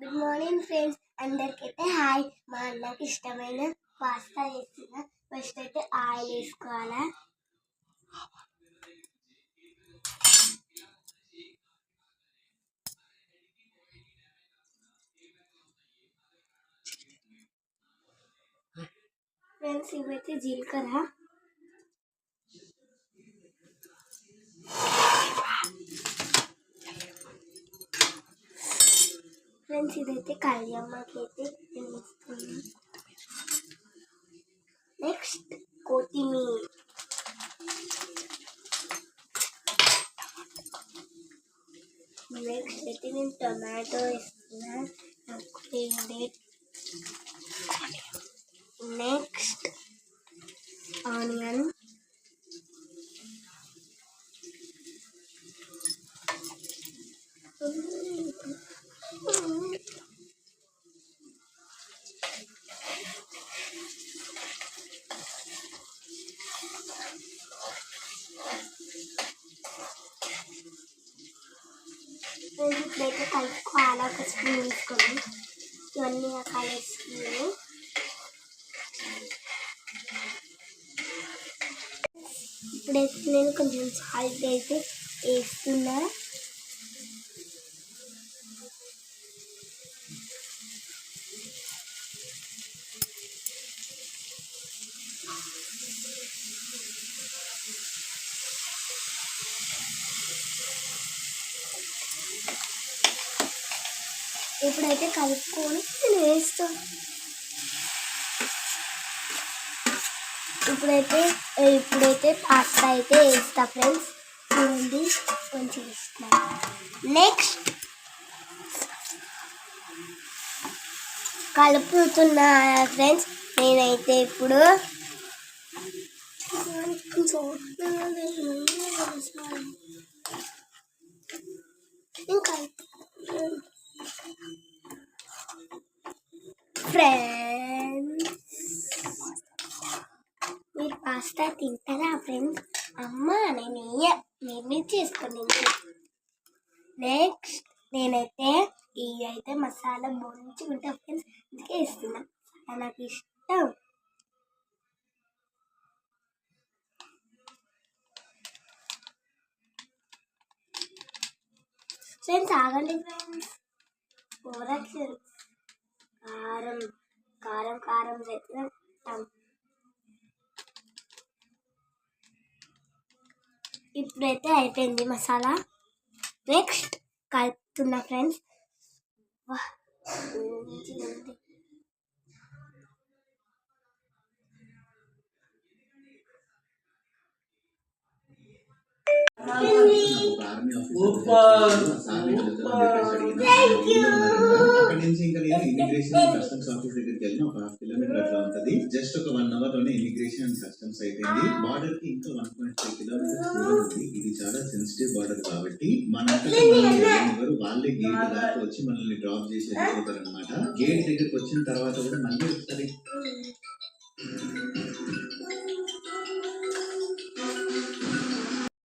Good morning friends అందరికైతే hi మా అన్నకి ఇష్టమైన పాస్తా వేసిన ఫస్ట్ అయితే ఆయిల్ వేసుకోవాలా? ఫ్రెండ్స్ ఇవైతే జీలకర్ర. ఫ్రెండ్స్ ఇదైతే కళ్యామ్మకి అయితే నెక్స్ట్ కొత్తిమీర నెక్స్ట్ అయితే నేను టొమాటో వేస్తున్నా నెక్స్ట్ ఆనియన్ నేను ఇప్పుడైతే కలుపుకోవాలి ఒక స్పూన్ తీసుకొని ఇవన్నీ ఆ స్పూన్. ఇప్పుడైతే నేను కొంచెం సాల్ట్ అయితే వేస్తున్నా. ఇప్పుడైతే కలుపుకొని నేను వేస్తాను ఇప్పుడైతే ఇప్పుడైతే పాస్తా అయితే వేస్తా ఫ్రెండ్స్. చూడండి కొంచెం ఇస్తా నెక్స్ట్ కలుపుతున్నా ఫ్రెండ్స్. నేనైతే ఇప్పుడు ఇంకా ఫ్రెండ్స్. మీరు పాస్తా తింటారా ఫ్రెండ్స్? అమ్మ నేను ఇయ్య నేను చేసుకొని నెక్స్ట్ నేనైతే ఇవి అయితే మసాలా మంచిగా ఉంటాయి ఫ్రెండ్స్ అందుకే ఇస్తున్నా నాకు ఇష్టం. ఫ్రెండ్స్ ఆగండి ఫ్రెండ్స్. ఓరక్షన్ కారం కారం కారం పెట్టిన ఇప్పుడైతే అయిపోయింది masala. Next కలుపుతున్నా friends. Super super thank you నుంచి ఇంకా నేను ఇమిగ్రేషన్ కస్టమ్స్ ఆఫీస్ దగ్గరికి వెళ్ళిన ఒక హాఫ్ కిలోమీటర్ అట్లా ఉంటది. జస్ట్ ఒక వన్ అవర్లోనే ఇమిగ్రేషన్ అండ్ కస్టమ్స్ అయిపోయింది బార్డర్కి ఇంకా వన్ పాయింట్ ఫైవ్ కిలోమీటర్స్ దూరం ఉంది. ఇది చాలా సెన్సిటివ్ బార్డర్ కాబట్టి మన ఎవరు వాళ్ళే గేట్ దాకా వచ్చి మనల్ని డ్రాప్ చేసి వెళ్ళిపోతారు అనమాట గేట్ దగ్గరికి వచ్చిన తర్వాత కూడా మళ్ళీ ఒకసారి